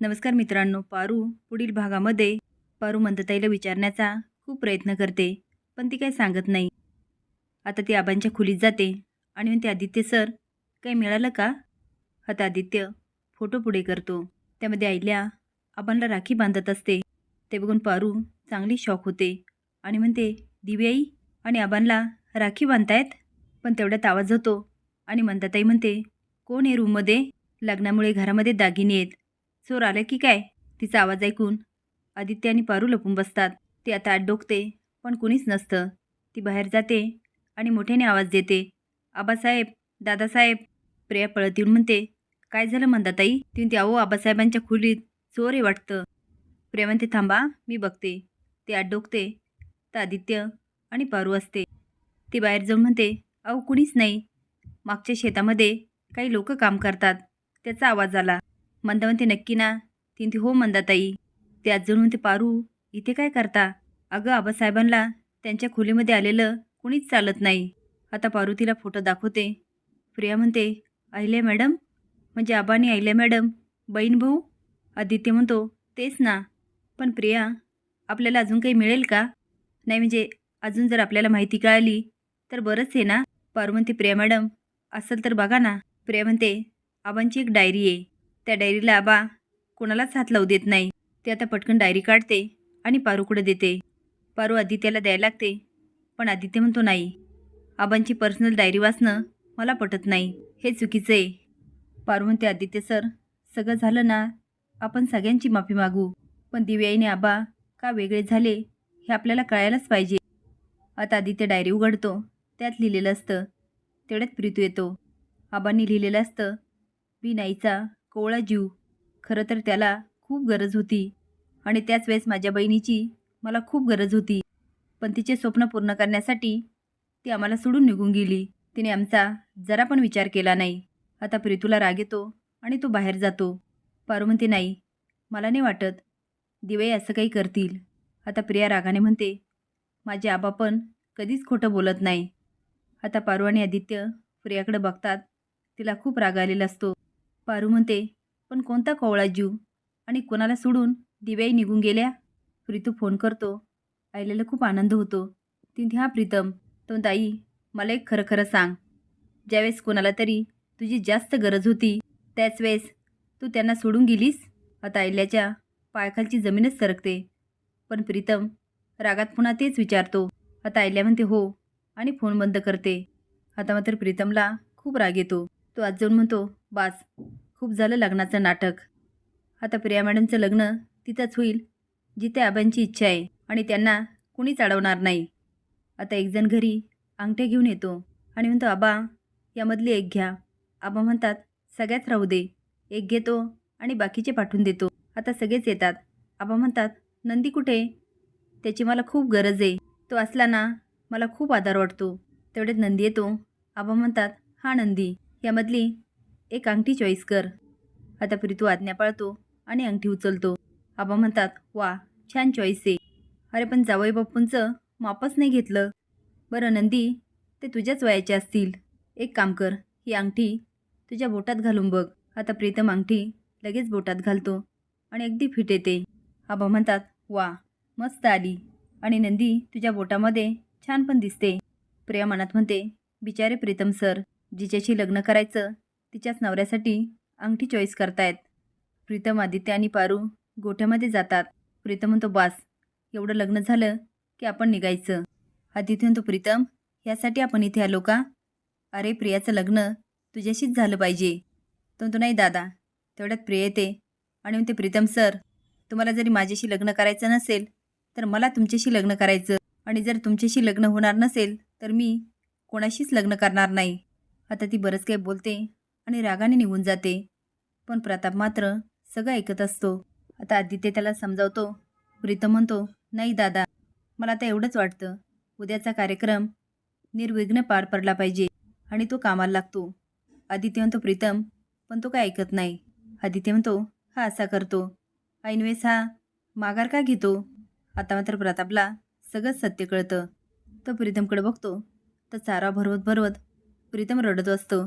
नमस्कार मित्रांनो पारू पुढील भागामध्ये. पारू मंदताईला विचारण्याचा खूप प्रयत्न करते पण ती काही सांगत नाही. आता ती आबांच्या खोलीत जाते आणि म्हणते आदित्य सर काही मिळालं का? आता आदित्य फोटो पुढे करतो. त्यामध्ये आईल्या आबांना राखी बांधत असते. ते बघून पारू चांगली शॉक होते आणि म्हणते दिव्याई आई आणि आबांना राखी बांधतायत? पण तेवढ्यात आवाज होतो आणि मंदाताई म्हणते कोण आहे रूममध्ये लग्नामुळे घरामध्ये दागिने आहेत. चोर आलं की काय? तिचा आवाज ऐकून. आदित्य आणि पारू लपून बसतात. ती आता आत डोकते पण कुणीच नसतं. ती बाहेर जाते आणि मोठ्याने आवाज देते. आबासाहेब दादासाहेब प्रिया पळत येऊन म्हणते काय झालं मंदाताई ती ते अहो आबासाहेबांच्या खोलीत चोर आहे वाटतं. प्रिया म्हणते थांबा मी बघते. ते आत डोकते. तर आदित्य आणि पारू असते. ती बाहेर जाऊन म्हणते अहो कुणीच नाही. मागच्या शेतामध्ये काही लोक काम करतात. त्याचा आवाज आला. मंदा म्हणते नक्की ना. ती हो मंदाताई. ते आज म्हणते पारू. इथे काय करता? अगं आबासाहेबांना त्यांच्या खोलीमध्ये आलेलं कुणीच चालत नाही. आता पारू तिला फोटो दाखवते. प्रिया म्हणते अहिल्या मॅडम. म्हणजे आबानी अहिल्या मॅडम. बहीण भाऊ? आदित्य म्हणतो तेच ना. पण प्रिया आपल्याला अजून काही मिळेल का? नाही म्हणजे अजून जर आपल्याला माहिती कळाली तर बरंच आहे ना. पारू म्हणते प्रिया मॅडम असेल तर बघा ना. प्रिया म्हणते आबांची एक डायरी आहे. त्या डायरीला आबा कोणालाच हात लावू देत नाही. ते आता पटकन डायरी काढते आणि पारूकडे देते? पारू आदित्याला द्यायला लागते पण आदित्य म्हणतो नाही. आबांची पर्सनल डायरी वाचणं मला पटत नाही. हे चुकीचं आहे. पारू म्हणते आदित्य सर सगळं झालं ना? आपण सगळ्यांची माफी मागू. पण दिव्याईने आबा का वेगळे झाले? हे आपल्याला कळायलाच पाहिजे. आता आदित्य डायरी उघडतो. त्यात लिहिलेलं असतं तेवढ्यात प्रीतू येतो. आबांनी लिहिलेलं असतं बी नाईचा कोवळा जीव. खरं तर त्याला खूप गरज होती. आणि त्याच वेळेस माझ्या बहिणीची मला खूप गरज होती. पण तिचे स्वप्न पूर्ण करण्यासाठी ती आम्हाला सोडून निघून गेली. तिने आमचा जरा पण विचार केला नाही. आता प्रीतूला राग येतो आणि तो बाहेर जातो. पारू म्हणते नाही मला नाही वाटत. दिवे असं काही करतील. आता प्रिया रागाने म्हणते माझे आबा पण कधीच खोटं बोलत नाही. आता पारू आणि आदित्य प्रियाकडे बघतात. तिला खूप राग आलेला असतो. पारू म्हणते पण कोणता कोवळा जीव? आणि कोणाला सोडून दिव्याई निघून गेल्या? प्रीतू फोन करतो. आईल्याला खूप आनंद होतो. ती हा प्रीतम तो ताई मला एक खरं खरं सांग. ज्यावेळेस कोणाला तरी तुझी जास्त गरज होती त्याच वेळेस तू त्यांना सोडून गेलीस? आता आईल्याच्या पायाखालची जमीनच सरकते. पण प्रीतम रागात पुन्हा तेच विचारतो. आता आईल्या म्हणते हो आणि फोन बंद करते. आता मात्र प्रीतमला खूप राग येतो. तो आज जाऊन म्हणतो बास खूप झालं लग्नाचं नाटक. आता प्रिया मॅडमचं लग्न तिथंच होईल जिथे आबांची इच्छा आहे आणि त्यांना कुणीच अडवणार नाही. आता एकजण घरी अंगठ्या घेऊन येतो आणि म्हणतो आबा यामधली एक घ्या. आबा म्हणतात सगळ्याच राहू दे. एक घेतो आणि बाकीचे पाठवून देतो. आता सगळेच येतात. आबा म्हणतात नंदी कुठे त्याची मला खूप गरज आहे. तो असला ना मला खूप आधार वाटतो. तेवढ्यात नंदी येतो. आबा म्हणतात हा नंदी यामधली एक अंगठी चॉईस कर. आता प्रीतू आज्ञा पाळतो आणि अंगठी उचलतो. आबा म्हणतात वा छान चॉईस आहे. अरे पण जावई बाप्पूंचं मापच नाही घेतलं. बरं नंदी ते तुझ्याच वयाचे असतील. एक काम कर ही अंगठी तुझ्या बोटात घालून बघ. आता प्रीतम अंगठी लगेच बोटात घालतो आणि अगदी फिट येते. आबा म्हणतात वा मस्त आली. आणि नंदी तुझ्या बोटामध्ये छान पण दिसते. प्रिया मनात म्हणते बिचारे प्रीतम सर जिच्याशी लग्न करायचं तिच्याच नवऱ्यासाठी अंगठी चॉईस करतायत. प्रीतम आदित्य आणि पारू गोठ्यामध्ये जातात. प्रीतम म्हणतो बास एवढं लग्न झालं की आपण निघायचं. आदित्य म्हणतो प्रीतम यासाठी आपण इथे आलो का? अरे प्रियाचं लग्न तुझ्याशीच झालं पाहिजे. तो म्हणतो नाही दादा तेवढ्यात प्रिय येते. आणि म्हणते प्रीतम सर तुम्हाला जरी माझ्याशी लग्न करायचं नसेल तर मला तुमच्याशी लग्न करायचं. आणि जर तुमच्याशी लग्न होणार नसेल तर मी कोणाशीच लग्न करणार नाही. आता ती बरंच काही बोलते. आणि रागाने निघून जाते. पण प्रताप मात्र सगळं ऐकत असतो. आता आदित्य त्याला समजावतो. प्रीतम म्हणतो नाही दादा मला आता एवढंच वाटतं. उद्याचा कार्यक्रम निर्विघ्न पार पडला पाहिजे आणि तो कामाला लागतो. आदित्य म्हणतो प्रीतम पण तो काय ऐकत नाही. आदित्य म्हणतो हा असा करतो. ऐनवेस हा माघार का घेतो? आता मात्र प्रतापला सगळंच सत्य कळतं. तो प्रीतमकडे बघतो. तर चारा भरवत भरवत प्रीतम रडत असतो